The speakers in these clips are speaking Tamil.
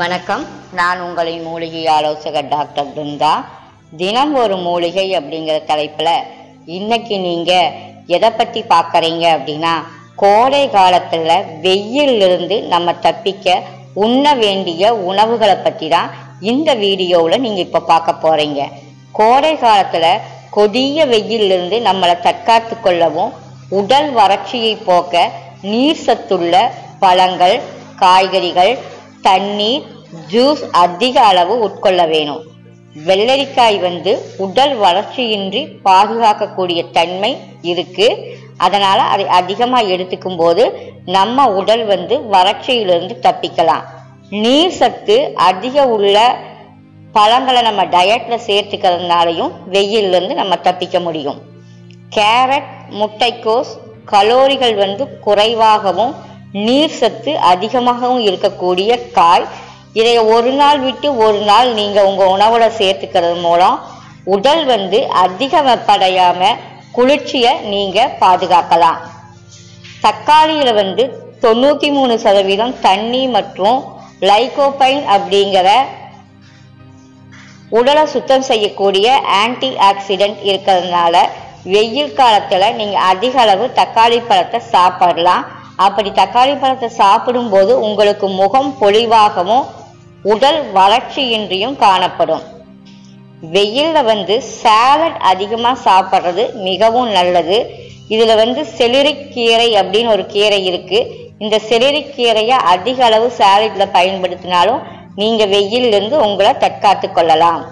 வணக்கம். நான் உங்களின் மூலிகை ஆலோசகர் டாக்டர் பிருந்தா. தினம் ஒரு மூலிகை அப்படிங்கிற தலைப்பில் இன்னைக்கு நீங்கள் எதை பற்றி பார்க்குறீங்க அப்படின்னா கோடை காலத்தில் வெயிலிருந்து நம்ம தப்பிக்க உண்ண வேண்டிய உணவுகளை பற்றி தான் இந்த வீடியோவில் நீங்கள் இப்போ பார்க்க போகிறீங்க கோடை காலத்தில் கொடிய வெயிலிருந்து நம்மளை தற்காத்து கொள்ளவும் உடல் வறட்சியை போக்க நீர் சத்துள்ள பழங்கள் காய்கறிகள் தண்ணீர் ஜூஸ் அதிக அளவு உட்கொள்ள வேணும். வெள்ளரிக்காய் வந்து உடல் வளர்ச்சியின்றி பாதுகாக்கக்கூடிய தன்மை இருக்கு. அதனால அதை அதிகமாக எடுத்துக்கும் போது நம்ம உடல் வந்து வறட்சியிலிருந்து தப்பிக்கலாம். நீர் சத்து அதிக உள்ள பழங்களை நம்ம டயட்ல சேர்த்துக்கிறதுனாலையும் வெயிலிருந்து நம்ம தப்பிக்க முடியும். கேரட் முட்டைக்கோஸ் கலோரிகள் வந்து குறைவாகவும் நீர் சத்து அதிகமாகவும் இருக்கக்கூடிய காய். இதை ஒரு நாள் விட்டு ஒரு நாள் நீங்கள் உங்கள் உணவுல சேர்த்துக்கிறது மூலம் உடல் வந்து அதிக வெப்படையாம குளிர்ச்சியை நீங்கள் பாதுகாக்கலாம். தக்காளியில் வந்து தொண்ணூற்றி மூணு சதவீதம் தண்ணி மற்றும் லைகோபைன் அப்படிங்கிற உடலை சுத்தம் செய்யக்கூடிய ஆன்டி ஆக்சிடென்ட் இருக்கிறதுனால வெயில் காலத்தில் நீங்கள் அதிக அளவு தக்காளி பழத்தை சாப்பிடலாம். அப்படி தக்காளி பழத்தை சாப்பிடும்போது உங்களுக்கு முகம் பொலிவாகவும் உடல் வளர்ச்சியின்றியும் காணப்படும். வெயிலில் வந்து சாலட் அதிகமாக சாப்பிட்றது மிகவும் நல்லது. இதில் வந்து செலிரிக் கீரை அப்படின்னு ஒரு கீரை இருக்குது இந்த செலிரிக் கீரையை அதிக அளவு சாலட்டில் பயன்படுத்தினாலும் நீங்கள் வெயிலிருந்து உங்களை தற்காத்து கொள்ளலாம்.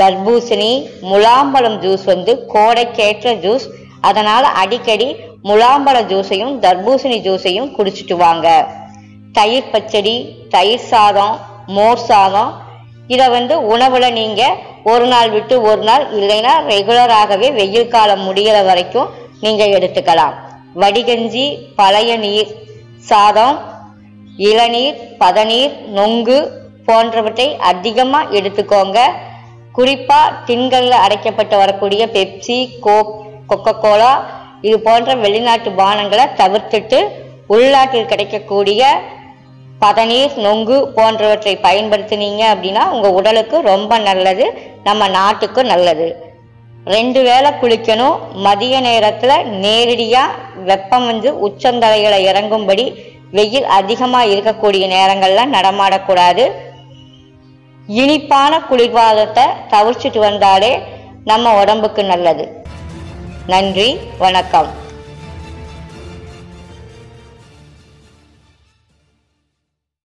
தர்பூசணி முலாம்பழம் ஜூஸ் வந்து கோடைக்கேற்ற ஜூஸ் அதனால் அடிக்கடி முலாம்பழ ஜூஸையும் தர்பூசணி ஜூஸையும் குடிச்சிட்டு வாங்க. தயிர் பச்சடி தயிர் சாதம் மோர் சாதம் இதை வந்து உணவில் நீங்கள் ஒரு நாள் விட்டு ஒரு நாள் இல்லைன்னா ரெகுலராகவே வெயில் காலம் முடிகிற வரைக்கும் நீங்கள் எடுத்துக்கலாம். வடிகஞ்சி பழைய நீர் சாதம் இளநீர் பதநீர் நொங்கு போன்றவற்றை அதிகமாக எடுத்துக்கோங்க. குறிப்பாக டின்களில் அடைக்கப்பட்டு வரக்கூடிய பெப்சி கோக் கொக்கோ கோலா இது போன்ற வெளிநாட்டு பானங்களை தவிர்த்துட்டு உள்நாட்டில் கிடைக்கக்கூடிய பதநீர் நொங்கு போன்றவற்றை பயன்படுத்தினீங்க அப்படின்னா உங்கள் உடலுக்கு ரொம்ப நல்லது நம்ம நாட்டுக்கும் நல்லது. ரெண்டு வேளை குளிக்கணும் மதிய நேரத்தில் நேரடியாக வெப்பம் வந்து உச்சந்தலைகளை இறங்கும்படி வெயில் அதிகமாக இருக்கக்கூடிய நேரங்களில் நடமாடக்கூடாது. இனிப்பான குளிர்வாதத்தை தவிர்த்துட்டு வந்தாலே நம்ம உடம்புக்கு நல்லது. நன்றி வணக்கம்.